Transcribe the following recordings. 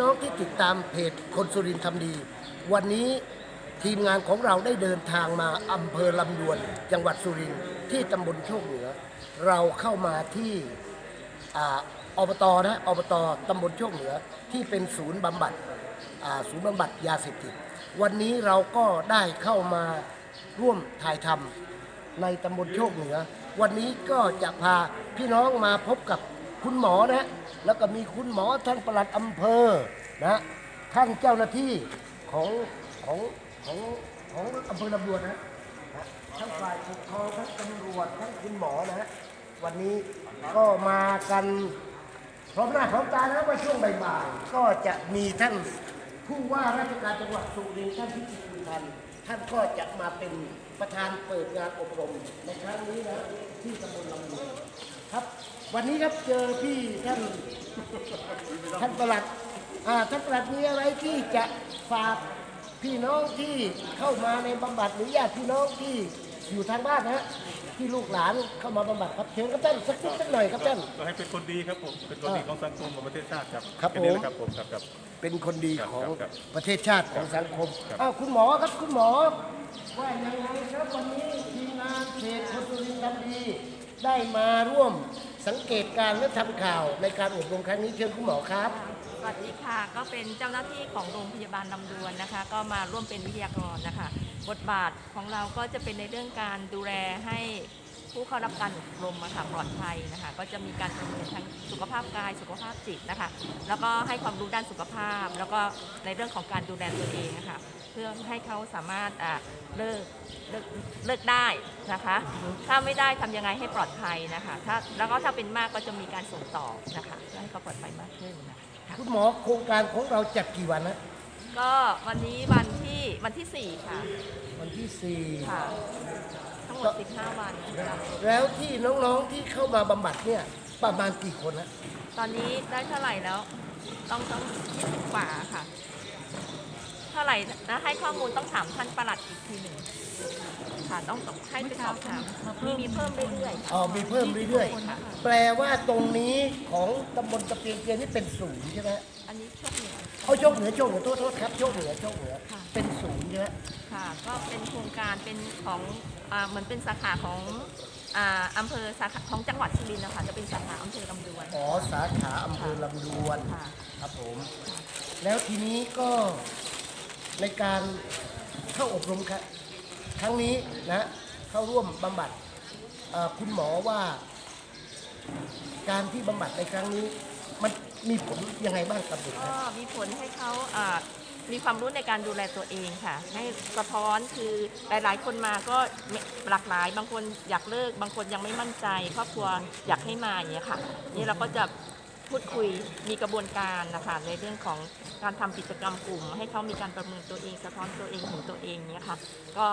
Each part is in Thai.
น้องที่ติดตามเพจคนสุรินทร์ทำดี วันนี้ทีมงานของเราได้เดินทางมาอำเภอลำดวน จังหวัดสุรินทร์ที่ตำบลโชคเหนือ เราเข้ามาที่อ่าอบตนะอบตตำบลโชคเหนือที่เป็นศูนย์บำบัดอ่าศูนย์บำบัดยาเสพติดวันนี้เราก็ได้เข้ามาร่วมถ่ายทำในตำบลโชคเหนือ วันนี้ก็จะพาพี่น้องมาพบกับ คุณหมอนะแล้วก็มีคุณหมอท่านปลัดอำเภอนะท่านเจ้าหน้าที่ของของของของอำเภอลำดวนนะนะทั้งฝ่ายปกครองทั้งตำรวจทั้งคุณหมอนะวันนี้ก็มากันพร้อมหน้าพร้อมตานะว่าช่วงบ่ายๆก็จะมีท่านผู้ว่าราชการจังหวัดสุรินทร์ท่านพิจิตรคุณพันธ์ท่านก็จะมาเป็นประธานเปิดงานอบรมในครั้งนี้นะที่ตำบลลำดวน ครับ วันนี้ครับเจอพี่ท่านท่านประหลัดอ่าท่านประหลัดมีอะไรที่จะฝากพี่น้องที่เข้ามาในบำบัดหรือญาติพี่น้องที่อยู่ทางบ้านนะฮะที่ลูกหลานเข้ามาบำบัดครับเชิญครับท่านสักนิดสักหน่อยครับท่าน ก็ให้เป็นคนดีครับผม เป็นคนดีของสังคมของประเทศชาติครับครับแนี้ผมนะครับผมครับครับ เป็นคนดีของครับครับประเทศชาติของสังคมครับ อ้าวคุณหมอครับคุณหมอว่ายังไงครับวันนี้ทีมงานเพจคนสุรินทร์ทำดี ได้มาร่วมสังเกตการและทำข่าวในการอบรมครั้งนี้เชิญคุณหมอครับ สวัสดีค่ะ ก็เป็นเจ้าหน้าที่ของโรงพยาบาลลำดวนนะคะ ก็มาร่วมเป็นวิทยากรนะคะ บทบาทของเราก็จะเป็นในเรื่องการดูแลให้ ผู้เข้ารับการอบรมอะค่ะปลอดภัยนะคะ ก็จะมีการประเมินทั้งสุขภาพกาย สุขภาพจิตนะคะ แล้วก็ให้ความรู้ด้านสุขภาพ แล้วก็ในเรื่องของการดูแลตัวเองนะคะเพื่อให้เขาสามารถอะเลิกเลิกเลิกได้นะคะ ถ้าไม่ได้ทำยังไงให้ปลอดภัยนะคะถ้าแล้วก็ถ้าเป็นมากก็จะมีการส่งต่อนะคะเพื่อให้เขาปลอดภัยมากขึ้นนะคะคุณหมอโครงการของเราจัดกี่วันนะก็วันนี้วันที่วันที่ 4 ค่ะ วันที่สี่ค่ะทั้ งหมด15 วันค่ะแล้วที่น้องๆที่เข้ามาบำบัดเนี่ยประมาณกี่คนนะตอนนี้ได้เท่าไหร่แล้ว ต้องต้อง20กว่าค่ะ เท่าไหร่นะให้ข้อมูลต้องถามท่านประหลัดอีกทีหนึ่งค่ะต้องต้องให้ไปสอบถามมีมีเพิ่มเรื่อยๆค่ะอ๋อมีเพิ่มเรื่อยค่ะๆ แปลว่าตรงนี้ของตำบลตะเพียงเกียนนี่เป็นศูนย์ใช่ไหมอันนี้โชคเหนือเอาโชคเหนือโชคเหนือโทษโทษครับโชคเหนือโชคเหนือ ค่ะ เป็นศูนย์ใช่ไหม ค่ะ ก็เป็นโครงการเป็นของอ่าเหมือนเป็นสาขาของอ่าอำเภอสาขาของจังหวัดสุรินทร์นะคะจะเป็นสาขาอำเภอลำดวน อ๋อสาขาอำเภอลำดวนค่ะ ครับผม แล้วทีนี้ก็ในการเข้าอบรมครัครั้งนี้นะเข้าร่วมบำบัดเอ่อคุณหมอว่า การที่บำบัดในครั้งนี้ มันมีผลยังไงบ้างกับเด็กคก็รับมีผลให้เขาอ่า มีความรู้ในการดูแลตัวเองค่ะ ให้สะท้อนคือหลายๆ คนมาก็หลากหลาย บางคนอยากเลิก บางคนยังไม่มั่นใจครอบครัวอยากให้มาอย่างเงี้ยค่ะ นี่เราก็จะ พูดคุยมีกระบวนการนะคะในเรื่องของการทำกิจกรรมกลุ่ม ให้เขามีการประเมินตัวเองสะท้อนตัวเองถึงตัวเองเนี่ยค่ะก็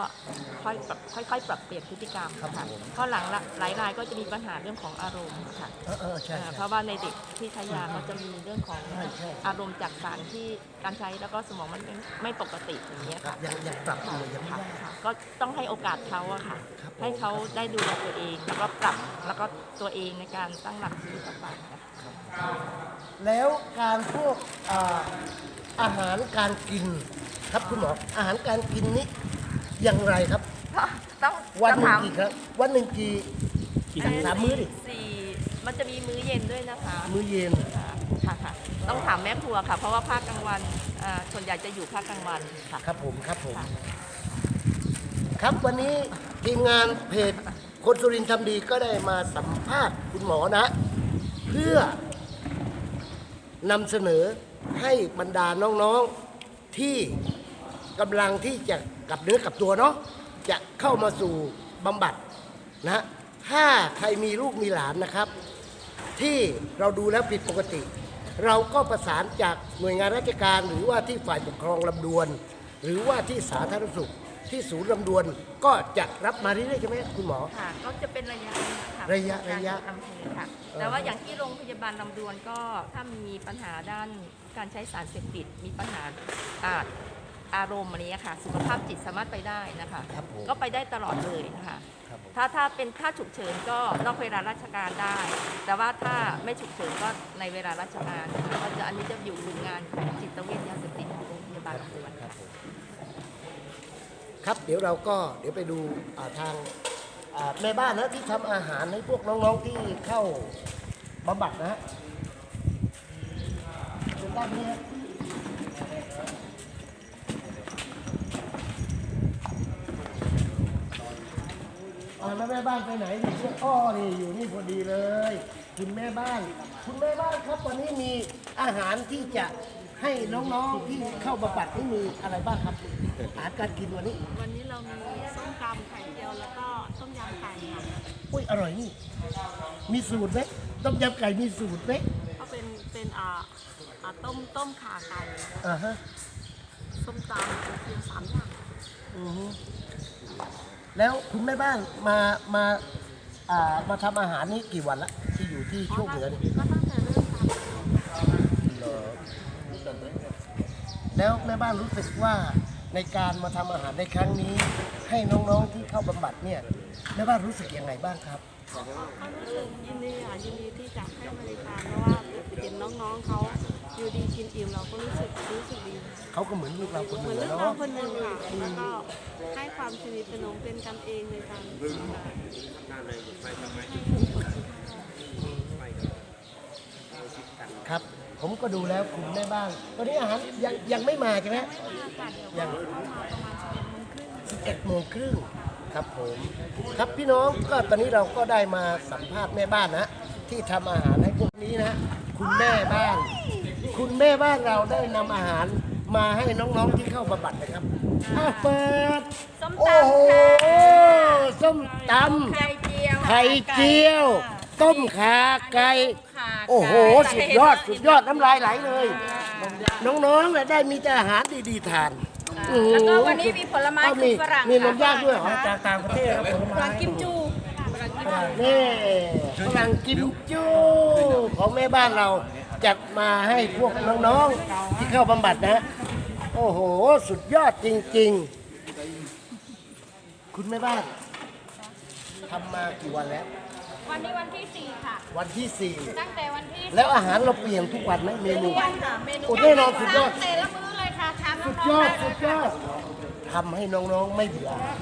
ค่อยปรับค่อยๆปรับเปลี่ยนพฤติกรรมครับค่ะผมเพราะหลังละหลายรายก็จะมีปัญหาเรื่องของอารมณ์ค่ะเออเออใช่อ่าใช่เพราะว่าในเด็กที่ใช้ยาก็จะมีเรื่องของใช่ใช่อารมณ์จากสารที่การใช้แล้วก็สมองมันไม่ไม่ปกติอย่างเงี้ยครัค่ะบยังยังปรับตัวยังไม่ค่ะได้ค่ะก็ต้องให้โอกาสเขาอะค่ะครับผมให้เขาได้ดูแลตัวเองแล้วก็ปรับแล้วก็ตัวเองในการตั้งหลักชีวิตต่อไปค่ะ แล้วการพวกอ่าอาหารการกินครับคุณหมออาหารการกินนี้อย่างไรครับก็ต้องวันหนึ่งถามกี่ครั้งวันหนึ่งกี่เอ่อสามมื้อดิสี่มันจะมีมื้อเย็นด้วยนะคะมื้อเย็นค่ะค่ะค่ะต้องถามแม่ครัวค่ะ เพราะว่าภาคกลางวันอ่าส่วนใหญ่จะอยู่ภาคกลางวันค่ะ ครับผมครับผม ค่ะ ครับวันนี้ทีมงานเพจคนสุรินทร์ทำดีก็ได้มาสัมภาษณ์คุณหมอนะเพื่อนำเสนอให้บรรดาน้องๆที่กำลังที่จะกลับเนื้อกลับตัวเนาะจะเข้ามาสู่บำบัดนะถ้าใครมีลูกมีหลานนะครับ ที่เราดูแล้วผิดปกติ เราก็ประสานจากหน่วยงานราชการ หรือว่าที่ฝ่ายปกครองลำดวน หรือว่าที่สาธารณสุขที่ศูนย์ลำดวนก็จะรับมาเรื่อยๆใช่ไหมคุณหมอ ค่ะก็จะเป็นระยะ ค่ระยะ การระยะอำเภอค่ะเออแต่ว่าอย่างที่โรงพยาบาลลำดวนก็ถ้ามีปัญหาด้านการใช้สารเสพติด มีปัญหาอ่าอารมณ์อะไรเงี้ยค่ะ สุขภาพจิตสามารถไปได้นะคะ ครับผม ก็ไปได้ตลอดเลยนะคะ ครับผม ถ้าถ้าเป็นถ้าฉุกเฉินก็นอกเวลาราชการได้ แต่ว่าถ้าไม่ฉุกเฉินก็ในเวลาราชการนะคะก็จะอันนี้จะอยู่กลุ่มงานของจิตเวชยาเสพติดของโรงพยาบาลลำดวน ครับค่ะผมครับเดี๋ยวเราก็เดี๋ยวไปดูอ่าทาง อ่าแม่บ้านนะที่ทำอาหารให้พวกน้องๆที่เข้าบำบัดนะฮะเป็นด้านนี้ฮะอ่าแล้วแม่บ้านไปไหนอยู่ที่อ้อนี่อยู่นี่พอดีเลย คุณแม่บ้าน คุณแม่บ้านครับวันนี้มีอาหารที่จะ ให้น้องๆที่เข้าบำบัดนี่มีอะไรบ้างครับอาหารการกินวันนี้ วันนี้เรามีส้มตำไข่เจียวแล้วก็ต้มยำไก่ค่ะอุ้ยอร่อยนี่ มีสูตรไหมต้มยำไก่มีสูตรไหมก็เป็นเป็นอ่าอ่าต้มต้มข่าไก่อ่าฮะส้มตำเพียงสามอย่างอือฮึแล้วคุณแม่บ้านมามาอ่ามาทำอาหารนี่กี่วันละที่อยู่ที่โชคเหนือนี่ ก็ตั้งแต่เริ่มทำ เหรอ แล้วแม่บ้านรู้สึกว่าในการมาทำอาหารในครั้งนี้ ให้น้องๆที่เข้าบำบัดเนี่ยแม่บ้านรู้สึกยังไงบ้างครับก็รู้สึกยินดีอะยินดีที่จะให้บริการเพราะว่าเห็นน้องๆเขาอยู่ดีกินอิ่มเราก็รู้สึกรู้สึกดีเขาก็เหมือนลูกเราคนเหหมืนึ่อนงลูกเนาะเราคนหนึ่งค่ะแล้วก็ให้ความสนิทสนมเป็นกันเองในการทำงานครับ ผมก็ดูแล้วคุณแม่บ้านตอนนี้อาหารยังยังไม่มาใช่ไหมยัง11โมงครึ่งครับผมครับพี่น้องก็ตอนนี้เราก็ได้มาสัมภาษณ์แม่บ้านนะที่ทำอาหารให้พวกนี้นะ คุณแม่บ้าน คุณแม่บ้านเราได้นำอาหารมาให้น้องๆที่เข้าบำบัดนะครับอ้าวเปิดส้มโอ้ตำโหค่ะส้มตไข่เจียวำไข่เจียว ต้มขาไก่ค่ะโอ้โห สุดยอด สุดยอดน้ำลายไหลเลย น้องๆเนี่ยได้มีแต่อาหารดีๆทานโอ้โหแล้วก็วันนี้มีผลไม้อ้าวคือฝรั่งมีนมค่ะย่างด้วยเหรอจากต่างประเทศครับผมฝรั่งกิมจูนี่ฝรั่งกิมจูของแม่บ้านเราจัดมาให้พวกน้องๆที่เข้าบำบัดนะ โอ้โห สุดยอดจริง ๆ คุณแม่บ้านทำมากี่วันแล้ว วันนี้วันที่สี่ค่ะ วันที่สี่ตั้งแต่วันที่แล้วอาหารเราเปลี่ยนทุกวันไหมเมนูวันค่ะเมนูโอ้แน่นอนสุดยอด แต่ละมื้อเลยค่ะทำสุดยอดสุดยอดทำให้น้องๆไม่เบื่อค่ะ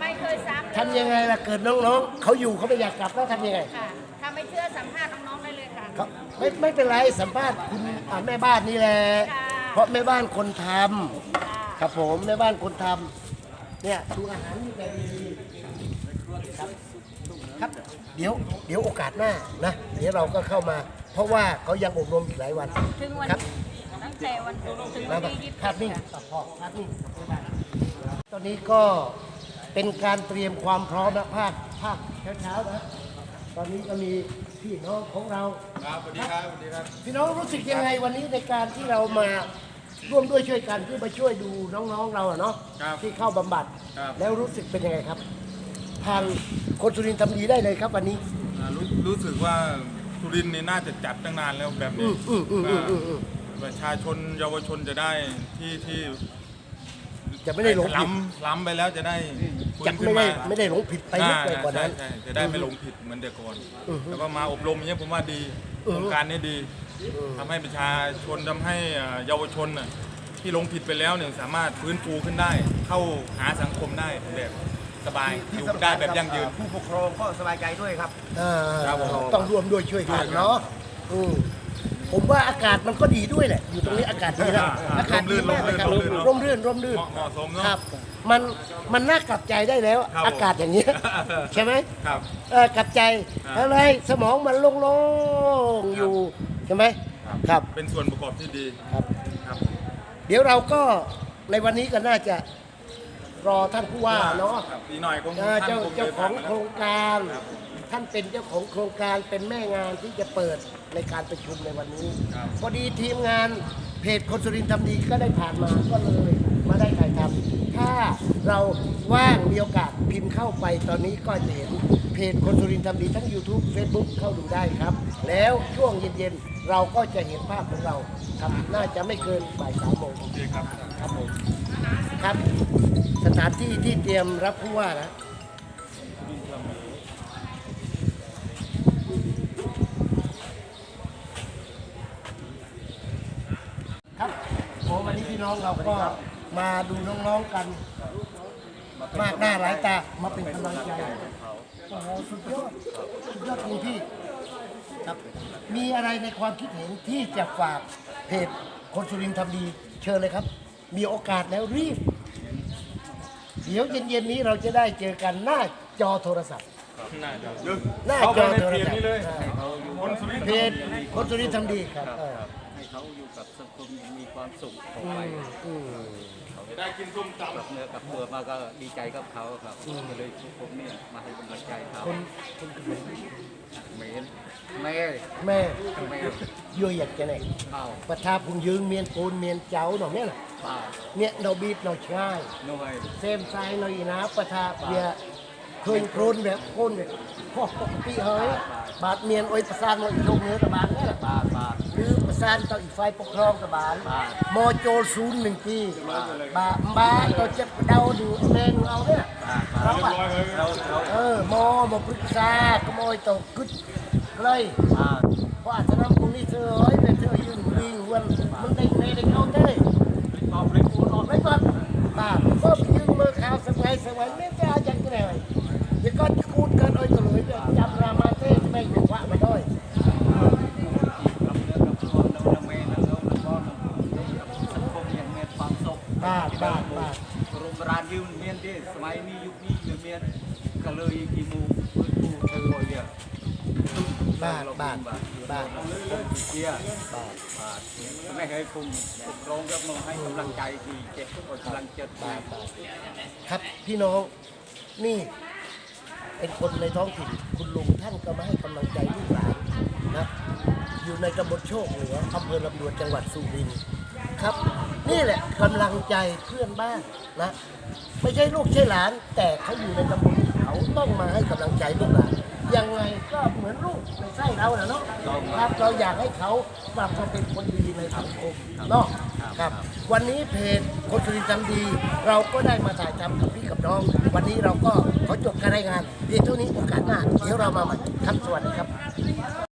ไม่เคยซ้ำทำยังไงล่ะเกิดน้องๆเขาอยู่เขาไม่อยากกลับแล้วทำยังไงค่ะถ้าไม่เชื่อสัมภาษณ์น้องๆได้เลยค่ะ เขาไม่ไม่เป็นไรสัมภาษณ์คุณอ่าแม่บ้านนี่แหละค่ะ เพราะแม่บ้านคนทำค่ะครับผมแม่บ้านคนทำเนี่ยดูอาหารนี่แบบดีๆครับ ครับ เดี๋ยวเดี๋ยวโอกาสหน้านะเดี๋ยวเราก็เข้ามา เพราะว่าเขายังอบรมอีกหลายวันถึงวันครับตั้งแต่วันถึงมาวันที่ยี่สิบภาพนิ่งอะพอภาพนิ่งตอนนี้ก็เป็นการเตรียมความพร้อมนะภาคภาคเช้าๆนะตอนนี้ก็มีพี่น้องของเราครับสวัสดีครับสวัสดีครับพี่น้องรู้สึกยังไงวันนี้ในการที่เรามาร่วมด้วยช่วยกันที่มาช่วยดูน้องๆเราอะเนาะครับที่เข้าบำบัด ครับ แล้วรู้สึกเป็นยังไงครับ ทางคนสุรินทร์ทำดีได้เลยครับวันนี้ อ่ารู้รู้สึกว่าสุรินทร์นี่น่าจะจัดตั้งนานแล้วแบบอืนี้มอืมอืมอืมอืมอืม ประชาชนเยาวชนจะได้ที่ที่จะไม่ได้หลงผิดล้ำล้ำไปแล้วจะได้ฟื้จะนไม่ขึ้นได้มาไม่ได้หลงผิดไปลึกไปกว่านั้น ใช่ใช่จะได้ไม่หลงผิดเหมือนแต่ก่อนอือฮึแล้วก็มาอบรมอย่างเงี้ยผมว่าดีอือฮึโครงการนี้ดีอืมทำให้ประชาชนทำให้อ่าเยาวชนน่ะที่หลงผิดไปแล้วเนี่ยสามารถฟื้นฟูขึ้นได้ เข้าหาสังคมได้แบบ สบายอยู่ได้แบบยั่งยืน ผู้ปกครองก็สบายใจด้วยครับอ่าครับผมต้องร่วมด้วยช่วยกันเนาะอืมผมว่าอากาศมันก็ดีด้วยแหละ อยู่ตรงนี้อากาศดีนะอ่าอากาศดีมากเลยครับร่มรื่นร่ร่มมรื่รื่นนร่มรื่นเหมาะเหมาะสมเนอะครับ มันมันน่ากลับใจได้แล้ว ครับผม อากาศอย่างเงี้ยใช่ไหมครับ เออกลับใจครับ อะไรสมองมันโล่งๆอยู่ใช่ไหมครับเป็นส่วนประกอบที่ดีครับ ครับ เดี๋ยวเราก็ในวันนี้ก็น่าจะ รอท่านผู้ว่าเนาะครับอีกหน่อยคงเอ่อท่านเจ้าคงเจ้าจะของผ่นโครงการ ท่านเป็นเจ้าของโครงการเป็นแม่งานที่จะเปิดในการประชุมในวันนี้ครับพอดีทีมงานเพจคนสุรินทร์ทำดีก็ได้ผ่านมาก็เลย มาได้ถ่ายทำถ้าเราว่างมีโอกาสพิมพ์เข้าไปตอนนี้ก็จะเห็นเพจคนสุรินทร์ทำดีทั้ง YouTube Facebook เข้าดูได้ครับ แล้วช่วงเย็นๆ เราก็จะเห็นภาพของเราครับน่าจะไม่เกินบ่ายสามโมงโอเคครับครับผมครับ สถานที่ที่เตรียมรับผู้ว่านะครับโอ้วันนี้พี่น้องเราก็ มาดูน้องๆกันมากหน้าหลายตามาเป็นกำลังใจโอ้โหสุดยอดสุดยอดจริงพี่ครับ มีอะไรในความคิดเห็นที่จะฝากเพจคนสุรินทร์ทำดี เชิญเลยครับ มีโอกาสแล้วรีบ เดี๋ยวเย็นๆนี้เราจะได้เจอกันหน้าจอโทรศัพท์น่าจะหน้าเข้าจไปอในโทรเพจศัพนี้ท์เลยอ่าคนสุรินทร์เพจคนสุรินทร์ทำดีครับ เออให้เขาอยู่กับสังคมอย่างมีความสุขต่ออืไปมอืมได้กินส้มตกับเนื้อกับตัวมาก็ดีใจกับเขาครับก็เลยทุกผมเนี่ยมาให้กำลังใจเขาคนคนเขมรเมนแม่แม่แม่ยั่วอยากจะไหนเปล่าประทาพุงยืงเมียนโกนเมียนเจ้าหน่อยเนี่ยน่ะเปล่าเนี่ยเราบีบเราช่าย หน่วยเซมไซน์หน่อยนะประทาเบียร์เคยโครนแบบโครนแบบพอปกติเฮ้ยบาดเมียนโอ้ยประสานหน่อยอีกลงเนื้อตะบา นเนี่ยน่ะปลาปลาหรือประสานต่ออีกไฟปกครองตะบานอ่ามอโจศูนย์หนึ่งปีบาบาเราจะเดาดูแมงเอาเนี่ยปลาปลาเราอะเออมอมาปรึกษาก็มอยตกกึดเลยปลาเพราะอาจจะนำตรงนี้เธอเฮ้ยเป็นเธอยืนวิ่ บ้าเชียร์บาทบาทไม่ให้คุณปกครองกับน้องให้กำลังใจดีเจ็บกำลังเจ็บบาทครับพี่น้องนี่เป็นคนในท้องถิ่นคุณลุงท่านก็มาให้กำลังใจลูกหลานนะอยู่ในตำบลโชคเหนืออำเภอลำดวนจังหวัดสุรินทร์ครับ นี่แหละกำลังใจเพื่อนบ้านนะ ไม่ใช่ลูกใช่หลาน แต่เขาอยู่ในตำบลเขาต้องมาให้กำลังใจลูกหลาน ยังไงก็เหมือนลูกในไส้เราแหละเนาะครับเราอยากให้เขากลับมาเป็นคนดีในสังคมเนาะครับ วันนี้เพจคนสุรินทร์ทำดี เราก็ได้มาถ่ายทำกับพี่กับน้อง วันนี้เราก็ขอจบการรายงานเพียงเท่านี้โอกาสหน้าเดี๋ยวเรามาใหม่ครับสวัสดีครับ